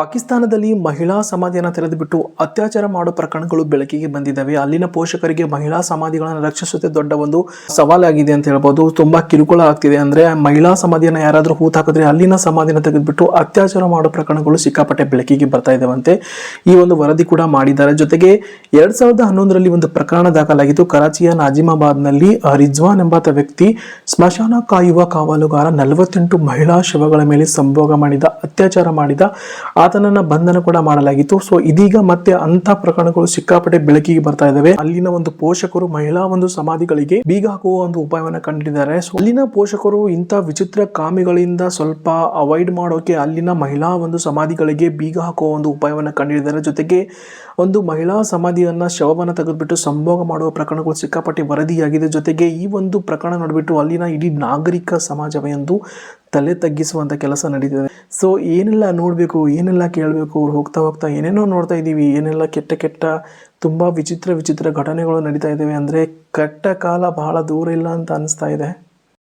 ಪಾಕಿಸ್ತಾನದಲ್ಲಿ ಮಹಿಳಾ ಸಮಾಧಿಯನ್ನು ತೆರೆದುಬಿಟ್ಟು ಅತ್ಯಾಚಾರ ಮಾಡೋ ಪ್ರಕರಣಗಳು ಬೆಳಕಿಗೆ ಬಂದಿದ್ದಾವೆ. ಅಲ್ಲಿನ ಪೋಷಕರಿಗೆ ಮಹಿಳಾ ಸಮಾಧಿಗಳನ್ನು ರಕ್ಷಿಸುತ್ತೆ ದೊಡ್ಡ ಒಂದು ಸವಾಲಾಗಿದೆ ಅಂತ ಹೇಳ್ಬೋದು. ತುಂಬಾ ಕಿರುಕುಳ ಆಗ್ತಿದೆ. ಅಂದ್ರೆ ಮಹಿಳಾ ಸಮಾಧಿಯನ್ನು ಯಾರಾದರೂ ಹೂತ್ ಹಾಕಿದ್ರೆ ಅಲ್ಲಿನ ಸಮಾಧಿನ ತೆಗೆದುಬಿಟ್ಟು ಅತ್ಯಾಚಾರ ಮಾಡೋ ಪ್ರಕರಣಗಳು ಸಿಕ್ಕಾಪಟ್ಟೆ ಬೆಳಕಿಗೆ ಬರ್ತಾ ಇದ್ದಾವಂತೆ ಈ ಒಂದು ವರದಿ ಕೂಡ ಮಾಡಿದ್ದಾರೆ. ಜೊತೆಗೆ ಎರಡ್ ಸಾವಿರದ ಹನ್ನೊಂದರಲ್ಲಿ ಒಂದು ಪ್ರಕರಣ ದಾಖಲಾಗಿತ್ತು ಕರಾಚಿಯ ನಾಜಿಮಾಬಾದ್ನಲ್ಲಿ ರಿಜ್ವಾನ್ ಎಂಬಾತ ವ್ಯಕ್ತಿ ಸ್ಮಶಾನ ಕಾಯುವ ಕಾವಲುಗಾರ ನಲವತ್ತೆಂಟು ಮಹಿಳಾ ಶವಗಳ ಮೇಲೆ ಸಂಭೋಗ ಮಾಡಿದ, ಅತ್ಯಾಚಾರ ಮಾಡಿದ. ಆತನನ್ನ ಬಂಧನ ಕೂಡ ಮಾಡಲಾಗಿತ್ತು. ಸೊ ಇದೀಗ ಮತ್ತೆ ಅಂತ ಪ್ರಕರಣಗಳು ಸಿಕ್ಕಾಪಟ್ಟೆ ಬೆಳಕಿಗೆ ಬರ್ತಾ ಇದಾವೆ ಅಲ್ಲಿನ ಒಂದು ಪೋಷಕರು, ಮಹಿಳಾ ಒಂದು ಸಮಾಧಿಗಳಿಗೆ ಬೀಗ ಹಾಕುವ ಒಂದು ಉಪಾಯವನ್ನ ಕಂಡಿದ್ದಾರೆ. ಸೊ ಅಲ್ಲಿನ ಪೋಷಕರು ಇಂಥ ವಿಚಿತ್ರ ಕಾಮಿಗಳಿಂದ ಸ್ವಲ್ಪ ಅವಾಯ್ಡ್ ಮಾಡೋಕೆ ಅಲ್ಲಿನ ಮಹಿಳಾ ಒಂದು ಸಮಾಧಿಗಳಿಗೆ ಬೀಗ ಹಾಕುವ ಒಂದು ಉಪಾಯವನ್ನ ಕಂಡಿದ್ದಾರೆ. ಜೊತೆಗೆ ಒಂದು ಮಹಿಳಾ ಸಮಾಧಿಯನ್ನ ಶವವನ್ನ ತೆಗೆದುಬಿಟ್ಟು ಸಂಭೋಗ ಮಾಡುವ ಪ್ರಕರಣಗಳು ಸಿಕ್ಕಾಪಟ್ಟೆ ವರದಿಯಾಗಿದೆ. ಜೊತೆಗೆ ಈ ಒಂದು ಪ್ರಕರಣ ನೋಡಿಬಿಟ್ಟು ಅಲ್ಲಿನ ಇಡೀ ನಾಗರಿಕ ಸಮಾಜವೇ ಒಂದು ತಲೆ ತಗ್ಗಿಸುವಂತ ಕೆಲಸ ನಡೀತಿದೆ. ಸೊ ಏನೆಲ್ಲ ನೋಡಬೇಕು, ಏನೆಲ್ಲ ಕೇಳಬೇಕು ಹೋಗ್ತಾ ಹೋಗ್ತಾ ಏನೇನೋ ನೋಡ್ತಾ ಇದ್ದೀವಿ, ಏನೆಲ್ಲ ಕೆಟ್ಟ ಕೆಟ್ಟ, ತುಂಬ ವಿಚಿತ್ರ ವಿಚಿತ್ರ ಘಟನೆಗಳು ನಡೀತಾ ಇದ್ದಾವೆ. ಅಂದರೆ ಕೆಟ್ಟ ಕಾಲ ಬಹಳ ದೂರ ಇಲ್ಲ ಅಂತ ಅನಿಸ್ತಾ ಇದೆ.